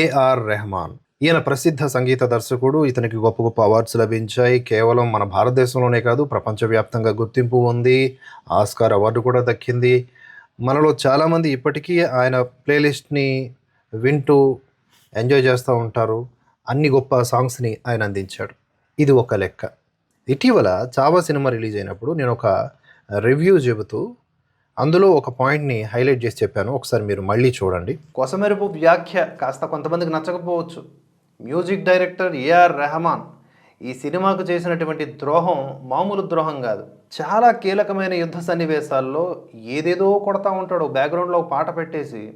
AR Rahman ఈయన ప్రసిద్ధ సంగీత దర్శకుడు ఇతనికి గొప్ప గొప్ప అవార్డ్స్ లభించాయి. కేవలం మన భారతదేశంలోనే కాదు ప్రపంచవ్యాప్తంగా గుర్తింపు ఉంది ఆస్కార్ అవార్డు కూడా దక్కింది. మనలో చాలామంది ఇప్పటికీ ఆయన ప్లేలిస్ట్ని వింటూ ఎంజాయ్ చేస్తూ ఉంటారు. అన్ని గొప్ప సాంగ్స్ని ఆయన అందించాడు. ఇది ఒక లెక్క. ఇటీవల చావా సినిమా రిలీజ్ అయినప్పుడు నేను ఒక రివ్యూ చెబుతూ అందులో ఒక పాయింట్ని హైలైట్ చేసి చెప్పాను. ఒకసారి మీరు మళ్ళీ చూడండి. కొసమెరుపు వ్యాఖ్య కాస్త కొంతమందికి నచ్చకపోవచ్చు. మ్యూజిక్ డైరెక్టర్ ఏఆర్ రెహమాన్ ఈ సినిమాకు చేసినటువంటి ద్రోహం మామూలు ద్రోహం కాదు. చాలా కీలకమైన యుద్ధ సన్నివేశాల్లో ఏదేదో కొడతా ఉంటాడు. బ్యాక్గ్రౌండ్లో పాట పెట్టేసి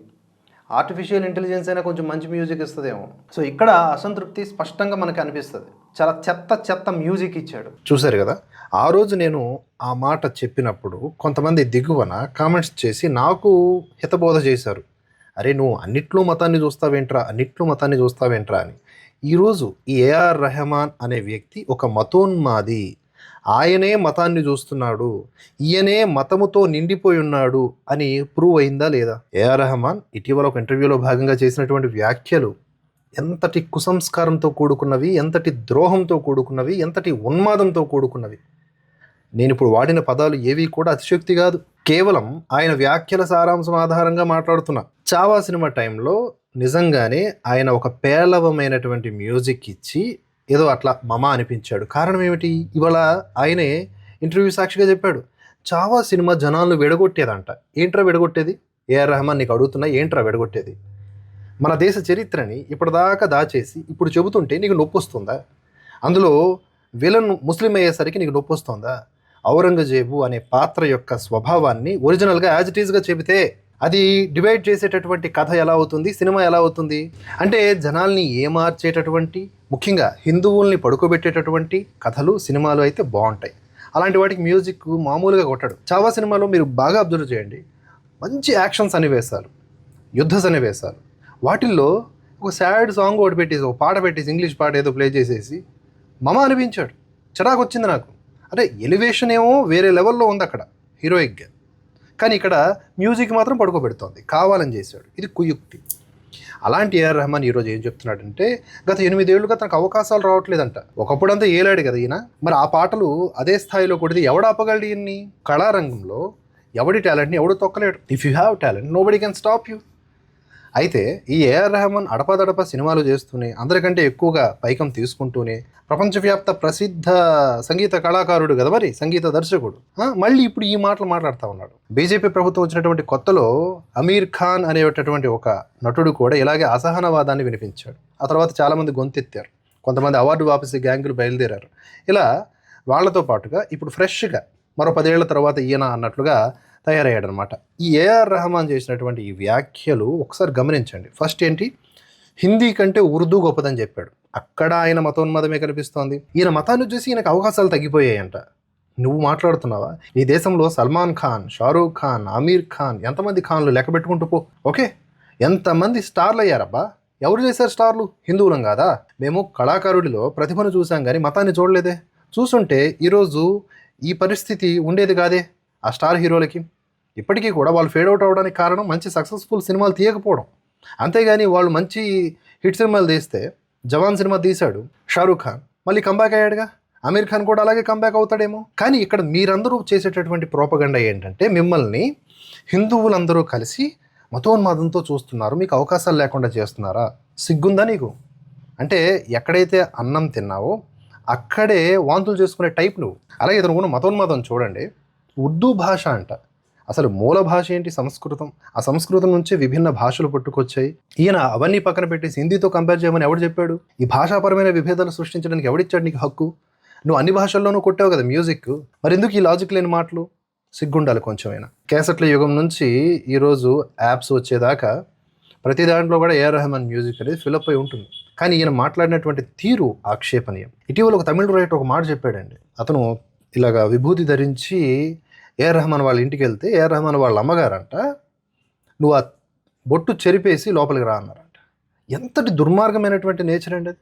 ఆర్టిఫిషియల్ ఇంటెలిజెన్స్ అయినా కొంచెం మంచి మ్యూజిక్ ఇస్తుందేమో. సో ఇక్కడ అసంతృప్తి స్పష్టంగా మనకు అనిపిస్తుంది. చాలా చెత్త చెత్త మ్యూజిక్ ఇచ్చాడు. చూశారు కదా? ఆ రోజు నేను ఆ మాట చెప్పినప్పుడు కొంతమంది దిగువన కామెంట్స్ చేసి నాకు హితబోధ చేశారు. అరే నువ్వు అన్నిట్లో మతాన్ని చూస్తావేంట్రా? అన్నిట్లో మతాన్ని చూస్తావేంట్రా? అని. ఈరోజు ఈ ఏఆర్ రెహమాన్ అనే వ్యక్తి ఒక మతోన్మాది. ఆయనే మతాన్ని చూస్తున్నాడు. ఈయనే మతముతో నిండిపోయి ఉన్నాడు అని ప్రూవ్ అయిందా లేదా? ఏఆర్ రెహమాన్ ఇటీవల ఒక ఇంటర్వ్యూలో భాగంగా చేసినటువంటి వ్యాఖ్యలు ఎంతటి కుసంస్కారంతో కూడుకున్నవి ఎంతటి ద్రోహంతో కూడుకున్నవి ఎంతటి ఉన్మాదంతో కూడుకున్నవి. నేను ఇప్పుడు వాడిన పదాలు ఏవి కూడా అతిశక్తి కాదు. కేవలం ఆయన వ్యాఖ్యల సారాంశం ఆధారంగా మాట్లాడుతున్నా. చావా సినిమా టైంలో నిజంగానే ఆయన ఒక పేలవమైనటువంటి మ్యూజిక్ ఇచ్చి ఏదో అట్లా మమ అనిపించాడు. కారణం ఏమిటి? ఇవాళ ఆయనే ఇంటర్వ్యూ సాక్షిగా చెప్పాడు. చావా సినిమా జనాలను విడగొట్టేదంట. ఏంట్రా విడగొట్టేది? ఏఆర్ రెహమాన్ నీకు అడుగుతున్నా ఏంట్రా విడగొట్టేది? మన దేశ చరిత్రని ఇప్పటిదాకా దాచేసి ఇప్పుడు చెబుతుంటే నీకు నొప్పి వస్తుందా అందులో విలన్ ముస్లిం అయ్యేసరికి నీకు నొప్పి వస్తుందా ఔరంగజేబు అనే పాత్ర యొక్క స్వభావాన్ని ఒరిజినల్గా యాజ్ ఇట్ ఈస్గా చెబితే అది డివైడ్ చేసేటటువంటి కథ ఎలా అవుతుంది సినిమా ఎలా అవుతుంది? అంటే జనాల్ని ఏమార్చేటటువంటి ముఖ్యంగా హిందువుల్ని పడుకోబెట్టేటటువంటి కథలు సినిమాలు అయితే బాగుంటాయి. అలాంటి వాటికి మ్యూజిక్ మామూలుగా కొట్టడు. చావా సినిమాలో మీరు బాగా అబ్జర్వ్ చేయండి. మంచి యాక్షన్ సన్నివేశాలు యుద్ధ సన్నివేశాలు. వాటిల్లో ఒక సాడ్ సాంగ్ ఒకటి పెట్టేసి ఒక పాట పెట్టేసి ఇంగ్లీష్ పాట ఏదో ప్లే చేసేసి మమ అనిపించాడు. చిరాకు వచ్చింది నాకు. అంటే ఎలివేషన్ ఏమో వేరే లెవెల్లో ఉంది అక్కడ హీరోయిక్గా కానీ ఇక్కడ మ్యూజిక్ మాత్రం పడుకోబెడుతోంది కావాలని చేశాడు. ఇది కుయుక్తి. అలాంటి ఏఆర్ రెహమాన్ ఈరోజు ఏం చెప్తున్నాడంటే గత ఎనిమిదేళ్ళుగా తనకు అవకాశాలు రావట్లేదంట. ఒకప్పుడంతా ఏలాడు కదా ఈయన. మరి ఆ పాటలు అదే స్థాయిలో కొడితే ఎవడు ఆపగలడు ఈయన్ని? కళారంగంలో ఎవడి టాలెంట్ని ఎవడు తొక్కలేడు? If you have talent nobody can stop you అయితే ఈ ఏఆర్ రెహమాన్ అడపదడప సినిమాలు చేస్తూనే అందరికంటే ఎక్కువగా పైకం తీసుకుంటూనే ప్రపంచవ్యాప్త ప్రసిద్ధ సంగీత కళాకారుడు కదా మరి సంగీత దర్శకుడు. మళ్ళీ ఇప్పుడు ఈ మాటలు మాట్లాడుతూ ఉన్నాడు. బీజేపీ ప్రభుత్వం వచ్చినటువంటి కొత్తలో అమీర్ ఖాన్ అనేటటువంటి ఒక నటుడు కూడా ఇలాగే అసహనవాదాన్ని వినిపించాడు. ఆ తర్వాత చాలామంది గొంతెత్తారు. కొంతమంది అవార్డు వాపసి గ్యాంగులు బయలుదేరారు. ఇలా వాళ్ళతో పాటుగా ఇప్పుడు ఫ్రెష్గా మరో పదేళ్ళ తర్వాత ఈయన అన్నట్లుగా తయారయ్యాడు అనమాట ఈ ఏఆర్ రెహమాన్ చేసినటువంటి ఈ వ్యాఖ్యలు ఒకసారి గమనించండి. ఫస్ట్ ఏంటి? హిందీ కంటే ఉర్దూ గొప్పదని చెప్పాడు. అక్కడ ఆయన మతోన్మతమే కనిపిస్తోంది. ఈయన మతాన్ని చూసి ఈయనకు అవకాశాలు తగ్గిపోయాయంట. నువ్వు మాట్లాడుతున్నావా? ఈ దేశంలో సల్మాన్ ఖాన్ షారూక్ ఖాన్ అమీర్ ఖాన్ ఎంతమంది ఖాన్లు లెక్క పెట్టుకుంటూ పో. ఓకే? ఎంతమంది స్టార్లు అయ్యారబ్బా ఎవరు చేశారు స్టార్లు? హిందువులం కాదా? మేము కళాకారుడిలో ప్రతిభను చూసాం కానీ మతాన్ని చూడలేదే. చూసుంటే ఈరోజు ఈ పరిస్థితి ఉండేది కాదే? ఆ స్టార్ హీరోలకి? ఇప్పటికీ కూడా వాళ్ళు ఫేడ్ అవుట్ అవ్వడానికి కారణం మంచి సక్సెస్ఫుల్ సినిమాలు తీయకపోవడం. అంతేగాని వాళ్ళు మంచి హిట్ సినిమాలు తీస్తే జవాన్ సినిమా తీశాడు షారూక్ ఖాన్ మళ్ళీ కంబ్యాక్ అయ్యాడుగా? అమీర్ ఖాన్ కూడా అలాగే కంబ్యాక్ అవుతాడేమో? కానీ ఇక్కడ మీరందరూ చేసేటటువంటి ప్రోపగండ ఏంటంటే మిమ్మల్ని హిందువులందరూ కలిసి మతోన్మాదంతో చూస్తున్నారు మీకు అవకాశాలు లేకుండా చేస్తున్నారా? సిగ్గుందా నీకు? అంటే ఎక్కడైతే అన్నం తిన్నావో అక్కడే వాంతులు చేసుకునే టైప్ నువ్వు అలాగే ఇతను కూడా మతోన్మాదం చూడండి ఉర్దూ భాష అంట. అసలు మూల భాష ఏంటి సంస్కృతం? ఆ సంస్కృతం నుంచే విభిన్న భాషలు పుట్టుకొచ్చాయి. ఈయన అవన్నీ పక్కన పెట్టేసి హిందీతో కంపేర్ చేయమని ఎవడు చెప్పాడు? ఈ భాషాపరమైన విభేదాలు సృష్టించడానికి ఎవడిచ్చాడు నీకు హక్కు? నువ్వు అన్ని భాషల్లోనూ కొట్టావు కదా మ్యూజిక్ మరి ఎందుకు ఈ లాజిక్ లేని మాటలు? సిగ్గుండాలి కొంచెమైనా. క్యాసెట్ల యుగం నుంచి ఈరోజు యాప్స్ వచ్చేదాకా ప్రతి దాంట్లో కూడా ఏఆర్ రెహమాన్ మ్యూజిక్ అనేది ఫిలప్ అయి ఉంటుంది. కానీ ఈయన మాట్లాడినటువంటి తీరు ఆక్షేపణీయం. ఇటీవల ఒక తమిళ రైటర్ ఒక మాట చెప్పాడండి. అతను ఇలాగా విభూతి ధరించి ఏఆర్ రహమాన్ వాళ్ళ ఇంటికి వెళ్తే ఏఆర్ రహమాన్ వాళ్ళ అమ్మగారంట నువ్వు ఆ బొట్టు చెరిపేసి లోపలికి రా అన్నారంట. ఎంతటి దుర్మార్గమైనటువంటి నేచర్ అండి అది.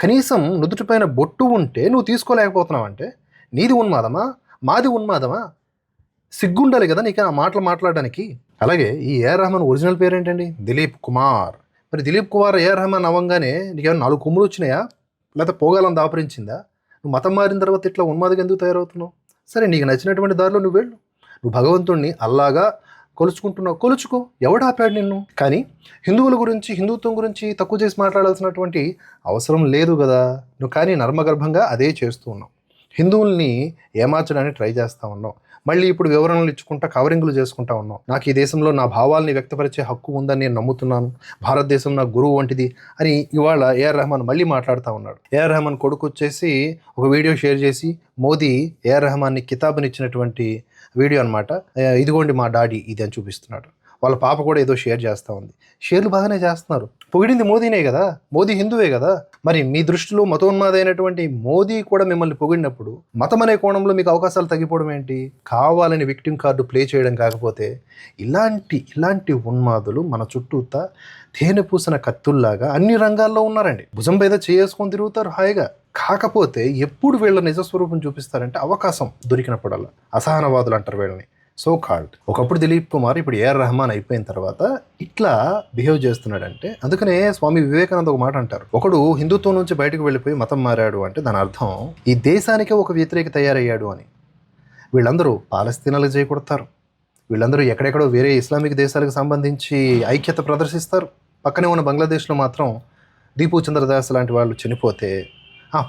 కనీసం నుదుటిపైన బొట్టు ఉంటే నువ్వు తీసుకోలేకపోతున్నావు అంటే నీది ఉన్మాదమా మాది ఉన్మాదమా సిగ్గుండాలి కదా నీకు ఆ మాటలు మాట్లాడడానికి. అలాగే ఈ ఏఆర్ రహమాన్ ఒరిజినల్ పేరు ఏంటండి దిలీప్ కుమార్. మరి దిలీప్ కుమార్ ఏఆర్ రహమాన్ అవ్వంగానే నీకేమైనా నాలుగు కొమ్ములు వచ్చినాయా? లేకపోతే పోగాలం దాపరించిందా? నువ్వు మతం మారిన తర్వాత ఇట్లా ఉన్మాదిగా ఎందుకు తయారవుతున్నావు? సరే నీకు నచ్చినటువంటి దారిలో నువ్వు వెళ్ళు. నువ్వు భగవంతుణ్ణి అల్లాగా కొలుచుకుంటున్నావు. కొలుచుకో. ఎవడాపాడు నిన్ను? కానీ హిందువుల గురించి హిందుత్వం గురించి తక్కువ చేసి మాట్లాడాల్సినటువంటి అవసరం లేదు కదా. నువ్వు కానీ నర్మగర్భంగా అదే చేస్తూ ఉన్నావు. హిందువుల్ని ఏమార్చడానికి ట్రై చేస్తూ ఉన్నావు. మళ్ళీ ఇప్పుడు వివరణలు ఇచ్చుకుంటా కవరింగ్లు చేసుకుంటా ఉన్నాం. నాకు ఈ దేశంలో నా భావాల్ని వ్యక్తపరిచే హక్కు ఉందని నేను నమ్ముతున్నాను. భారతదేశం నా గురువు వంటిది అని ఇవాళ ఏఆర్ రెహమాన్ మళ్ళీ మాట్లాడుతూ ఉన్నాడు. ఏఆర్ రెహమాన్ కొడుకు వచ్చేసి ఒక వీడియో షేర్ చేసి మోదీ ఏఆర్ రెహమాన్ని కితాబునిచ్చినటువంటి వీడియో అనమాట ఇదిగోండి మా డాడీ ఇది అని చూపిస్తున్నాడు. వాళ్ళ పాప కూడా ఏదో షేర్ చేస్తూ ఉంది. షేర్లు బాగానే చేస్తున్నారు. పొగిడింది మోదీనే కదా? మోదీ హిందువే కదా? మరి మీ దృష్టిలో మతోన్మాదైనటువంటి మోదీ కూడా మిమ్మల్ని పొగిడినప్పుడు మతం అనే కోణంలో మీకు అవకాశాలు తగ్గిపోవడం ఏంటి? కావాలని విక్టిమ్ కార్డు ప్లే చేయడం కాకపోతే ఇలాంటి ఇలాంటి ఉన్మాదులు మన చుట్టూతా తేనె పూసిన కత్తుల్లాగా అన్ని రంగాల్లో ఉన్నారండి. భుజం మీద చేసుకొని తిరుగుతారు హాయిగా. కాకపోతే ఎప్పుడు వీళ్ళ నిజస్వరూపం చూపిస్తారంటే అవకాశం దొరికినప్పుడల్లా. అసహనవాదులు అంటారు వీళ్ళని. సో కాల్డ్ ఒకప్పుడు దిలీప్ కుమార్ ఇప్పుడు ఏఆర్ రెహమాన్ అయిపోయిన తర్వాత ఇట్లా బిహేవ్ చేస్తున్నాడంటే అందుకనే స్వామి వివేకానంద ఒక మాట అంటారు. ఒకడు హిందుత్వం నుంచి బయటకు వెళ్ళిపోయి మతం మారాడు అంటే దాని అర్థం ఈ దేశానికే ఒక వ్యతిరేక తయారయ్యాడు అని. వీళ్ళందరూ పాలస్తీనాలకు చేకూడతారు వీళ్ళందరూ ఎక్కడెక్కడో వేరే ఇస్లామిక్ దేశాలకు సంబంధించి ఐక్యత ప్రదర్శిస్తారు. పక్కనే ఉన్న బంగ్లాదేశ్లో మాత్రం దీపు చంద్రదాస్ లాంటి వాళ్ళు చనిపోతే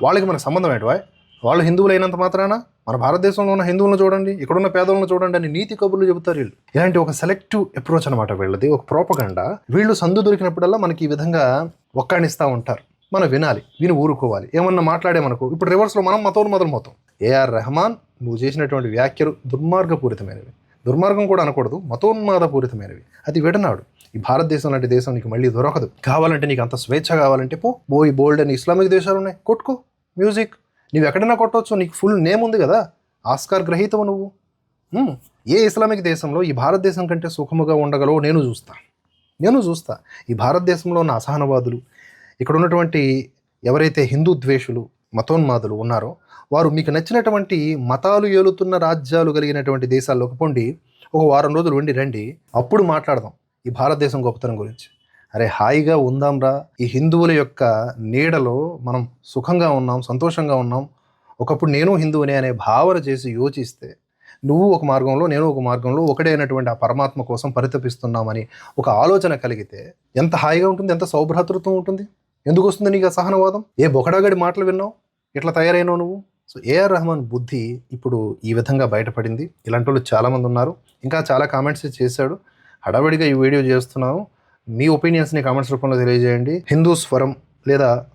వాళ్ళకి మనకు సంబంధం ఏంటి వాళ్ళు హిందువులు అయినంత మన భారతదేశంలో ఉన్న హిందువులను చూడండి ఇక్కడున్న పేదలను చూడండి అని నీతి కబుర్లు చెబుతారు వీళ్ళు. ఇలాంటి ఒక సెలెక్టివ్ అప్రోచ్ అనమాట వీళ్ళది ఒక ప్రోపగండ వీళ్ళు సందు దొరికినప్పుడల్లా మనకి ఈ విధంగా ఒక్కాణిస్తూ ఉంటారు. మనం వినాలి విని ఊరుకోవాలి. ఏమన్నా మాట్లాడే మనకు ఇప్పుడు రివర్స్లో మనం మతం మొదలుమవుతాం మొత్తం ఏఆర్ రెహమాన్ నువ్వు చేసినటువంటి వ్యాఖ్యలు దుర్మార్గపూరితమైనవి. దుర్మార్గం కూడా అనకూడదు మతోన్మాదపూరితమైనవి. అది విడనాడు. ఈ భారతదేశం లాంటి దేశం నీకు మళ్ళీ దొరకదు. కావాలంటే నీకు అంత స్వేచ్ఛ కావాలంటే పో. బోయ్ బోల్డ్ అని ఇస్లామిక్ దేశాలు ఉన్నాయి. కొట్టుకో. మ్యూజిక్ నువ్వు ఎక్కడైనా కొట్టవచ్చు నీకు ఫుల్ నేమ్ ఉంది కదా. ఆస్కార్ గ్రహీతవు నువ్వు. ఏ ఇస్లామిక్ దేశంలో ఈ భారతదేశం కంటే సుఖముగా ఉండగలవో నేను చూస్తా. నేను చూస్తా. ఈ భారతదేశంలో ఉన్న అసహనవాదులు ఇక్కడ ఉన్నటువంటి ఎవరైతే హిందూ ద్వేషులు మతోన్మాదులు ఉన్నారో వారు మీకు నచ్చినటువంటి మతాలు ఏలుతున్న రాజ్యాలు కలిగినటువంటి దేశాల్లోకి పొండి. ఒక వారం రోజులు ఉండి రండి. అప్పుడు మాట్లాడదాం ఈ భారతదేశం గొప్పతనం గురించి. అరే హాయిగా ఉందాంరా. ఈ హిందువుల యొక్క నీడలో మనం సుఖంగా ఉన్నాం సంతోషంగా ఉన్నాం. ఒకప్పుడు నేను హిందువునే అనే భావన చేసి యోచిస్తే నువ్వు ఒక మార్గంలో నేను ఒక మార్గంలో ఒకటే అయినటువంటి ఆ పరమాత్మ కోసం పరితపిస్తున్నామని ఒక ఆలోచన కలిగితే ఎంత హాయిగా ఉంటుంది ఎంత సౌభ్రాతృత్వం ఉంటుంది? ఎందుకు వస్తుంది నీకు అసహనవాదం ఏ బొకడాగడి మాటలు విన్నావు? ఇట్లా తయారైనావు నువ్వు? సో ఏఆర్ రెహమాన్ బుద్ధి ఇప్పుడు ఈ విధంగా బయటపడింది. ఇలాంటి వాళ్ళు చాలామంది ఉన్నారు. ఇంకా చాలా కామెంట్స్ చేశాడు. హడావిడిగా ఈ వీడియో చేస్తున్నాను. మీ ఒపీనియన్స్ని కామెంట్స్ రూపంలో తెలియజేయండి. హిందూ స్వరం లేదా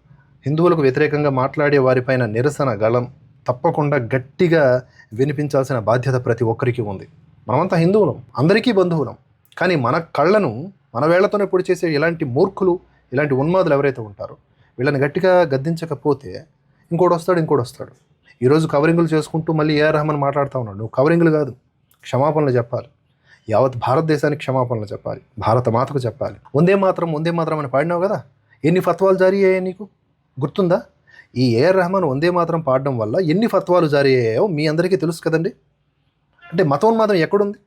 హిందువులకు వ్యతిరేకంగా మాట్లాడే వారిపైన నిరసన గళం తప్పకుండా గట్టిగా వినిపించాల్సిన బాధ్యత ప్రతి ఒక్కరికి ఉంది. మనమంతా హిందువులం అందరికీ బంధువులం. కానీ మన కళ్ళను మన వేళ్ళతోనే పొడి చేసే ఇలాంటి మూర్ఖులు ఇలాంటి ఉన్మాదులు ఎవరైతే ఉంటారో వీళ్ళని గట్టిగా గద్దించకపోతే ఇంకోటి వస్తాడు ఇంకోటి వస్తాడు. ఈరోజు కవరింగులు చేసుకుంటూ మళ్ళీ ఏఆర్ రహమాన్ మాట్లాడుతూ ఉన్నాడు? నువ్వు కవరింగులు కాదు క్షమాపణలు చెప్పాలి. యావత్ భారతదేశానికి క్షమాపణలు చెప్పాలి. భారత మాతకు చెప్పాలి. వందే మాత్రం వందే మాత్రం అని పాడినావు కదా? ఎన్ని ఫత్వాలు జారీ అయ్యాయి నీకు? గుర్తుందా? ఈ ఏఆర్ రెహమాన్ వందే మాత్రం పాడడం వల్ల ఎన్ని ఫత్వాలు జారీ అయ్యాయో మీ అందరికీ తెలుసు కదండి? అంటే మతోన్మాదం ఎక్కడుంది?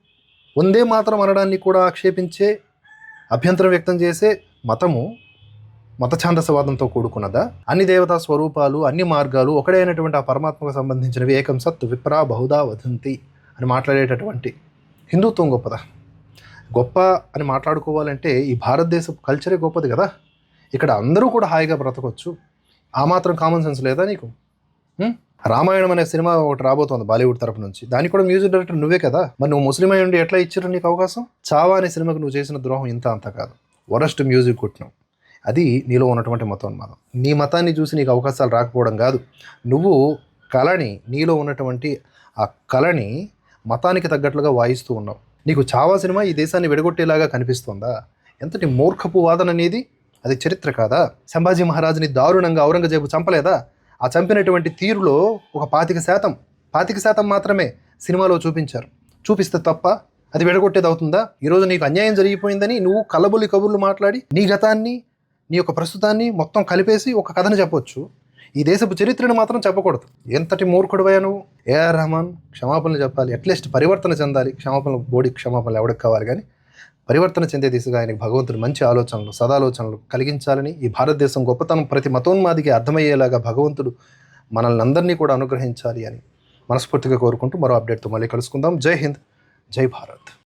వందే మాత్రం అనడాన్ని కూడా ఆక్షేపించే అభ్యంతరం వ్యక్తం చేసే మతము మత ఛాందసవాదంతో కూడుకున్నదా? అన్ని దేవతా స్వరూపాలు అన్ని మార్గాలు ఒకడే అయినటువంటి ఆ పరమాత్మకు సంబంధించినవి. ఏకం సత్ విప్రా బహుదా వదంతి అని మాట్లాడేటటువంటి హిందుత్వం గొప్పదా? గొప్ప అని మాట్లాడుకోవాలంటే ఈ భారతదేశ కల్చరే గొప్పది కదా? ఇక్కడ అందరూ కూడా హాయిగా బ్రతకొచ్చు. ఆ మాత్రం కామన్ సెన్స్ లేదా నీకు? రామాయణం అనే సినిమా ఒకటి రాబోతోంది బాలీవుడ్ తరపు నుంచి. దానికి కూడా మ్యూజిక్ డైరెక్టర్ నువ్వే కదా? మరి నువ్వు ముస్లిం అయి ఉండి ఎట్లా ఇచ్చారు నీకు అవకాశం? చావా అనే సినిమాకి నువ్వు చేసిన ద్రోహం ఇంత అంత కాదు. వరస్ట్ మ్యూజిక్ కొట్టినావు. అది నీలో ఉన్నటువంటి మతోన్మాదం. నీ మతాన్ని చూసి నీకు అవకాశాలు రాకపోవడం కాదు. నువ్వు కళని నీలో ఉన్నటువంటి ఆ కళని మతానికి తగ్గట్లుగా వాయిస్తూ ఉన్నావు. నీకు చావా సినిమా ఈ దేశాన్ని విడగొట్టేలాగా కనిపిస్తుందా? ఎంతటి మూర్ఖపు వాదన అనేది అది చరిత్ర కాదా? సంభాజీ మహారాజుని దారుణంగా ఔరంగజేబు చంపలేదా? ఆ చంపినటువంటి తీరులో ఒక పాతిక శాతం పాతిక శాతం మాత్రమే సినిమాలో చూపించారు. చూపిస్తే తప్ప అది విడగొట్టేది అవుతుందా? ఈరోజు నీకు అన్యాయం జరిగిపోయిందని నువ్వు కలబులి కబుర్లు మాట్లాడి నీ గతాన్ని నీ యొక్క ప్రస్తుతాన్ని మొత్తం కలిపేసి ఒక కథను చెప్పొచ్చు. ఈ దేశపు చరిత్రను మాత్రం చెప్పకూడదు. ఎంతటి మూర్ఖుడువయ్యా నువ్వు? ఏఆర్ రహమాన్? క్షమాపణలు చెప్పాలి. అట్లీస్ట్ పరివర్తన చెందాలి. క్షమాపణలు బోడి క్షమాపణలు ఎవరికి కావాలి కానీ పరివర్తన చెందే దిశగా ఆయనకి భగవంతుడు మంచి ఆలోచనలు సదాలోచనలు కలిగించాలని ఈ భారతదేశం గొప్పతనం ప్రతి మతోన్మాదికి అర్థమయ్యేలాగా భగవంతుడు మనల్ని అందరినీ కూడా అనుగ్రహించాలి అని మనస్ఫూర్తిగా కోరుకుంటూ మరో అప్డేట్తో మళ్ళీ కలుసుకుందాం. జై హింద్. జై భారత్.